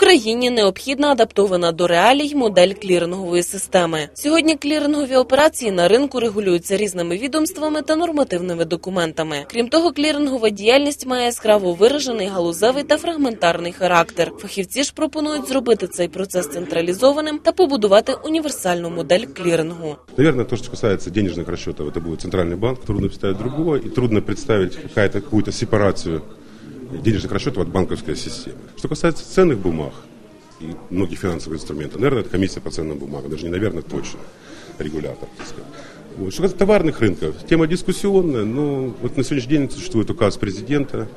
Україні необхідна адаптована до реалій модель клірингової системи. Сьогодні клірингові операції на ринку регулюються різними відомствами та нормативними документами. Крім того, клірингова діяльність має яскраво виражений галузевий та фрагментарний характер. Фахівці ж пропонують зробити цей процес централізованим та побудувати універсальну модель клірингу. Наверное, то, что касается денежных расчетов, это будет центральный банк. Трудно представить другого, и трудно представить какая-то, какую-то сепарацию денежных расчетов от банковской системы. Что касается ценных бумаг и многих финансовых инструментов, наверное, это комиссия по ценным бумагам, даже не наверное, точно регулятор. Так сказать. Вот. Что касается товарных рынков, тема дискуссионная, но вот на сегодняшний день существует указ президента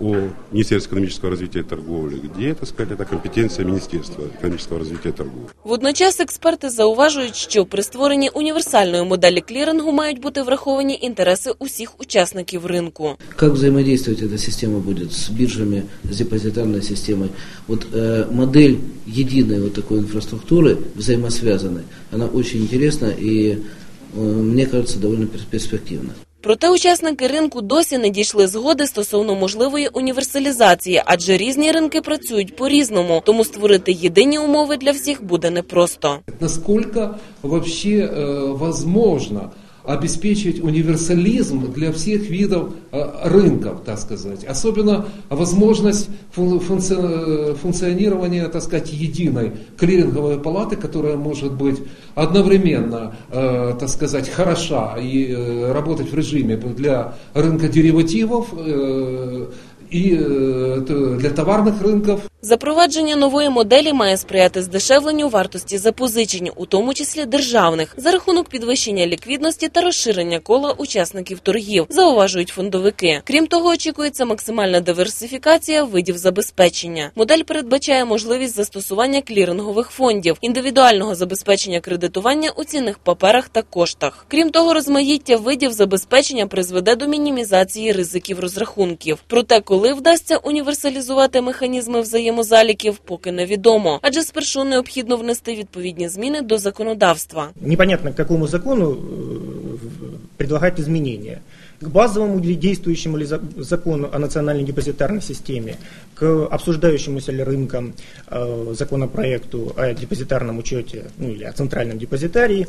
о Министерстве экономического развития и торговли, где, так сказать, это компетенция Министерства экономического развития и торговли. Водночас експерти зауважують, що при створенні універсальної моделі клірингу мають бути враховані інтереси усіх учасників ринку. Как взаимодействовать эта система будет с биржами, с депозитарной системой? Вот э, модель единой вот такой инфраструктуры, взаимосвязанной, она очень интересна и, э, мне кажется, довольно перс- перспективна. Проте учасники ринку досі не дійшли згоди стосовно можливої універсалізації, адже різні ринки працюють по-різному, тому створити єдині умови для всіх буде непросто. Наскільки взагалі э, возможно обеспечить универсализм для всех видов э, рынков, так сказать. Особенно возможность фун- функци- функционирования, так сказать, единой клиринговой палаты, которая может быть одновременно, э, так сказать, хороша и э, работать в режиме для рынка деривативов э, и э, т- для товарных рынков. Запровадження нової моделі має сприяти здешевленню вартості запозичень, у тому числі державних, за рахунок підвищення ліквідності та розширення кола учасників торгів, зауважують фондовики. Крім того, очікується максимальна диверсифікація видів забезпечення. Модель передбачає можливість застосування клірингових фондів, індивідуального забезпечення кредитування у цінних паперах та коштах. Крім того, розмаїття видів забезпечення призведе до мінімізації ризиків розрахунків. Проте, коли вдасться універсалізувати механізми взаємозаліків, поки невідомо, адже спершу необхідно внести відповідні зміни до законодавства. непонятно к какому закону э, предлагать изменения. К базовому ли действующему ли за- закону о национальной депозитарной системе, к обсуждающемуся ли рынком э, законопроекту о депозитарном учете, ну или о центральном депозитарии.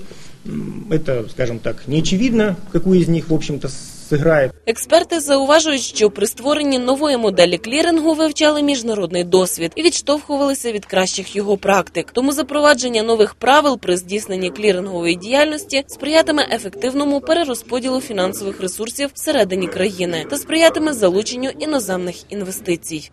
М, Это, скажем так, не очевидно, какую из них, в общем-то, зіграє. Експерти зауважують, що при створенні нової моделі клірингу вивчали міжнародний досвід і відштовхувалися від кращих його практик. Тому запровадження нових правил при здійсненні клірингової діяльності сприятиме ефективному перерозподілу фінансових ресурсів всередині країни та сприятиме залученню іноземних інвестицій.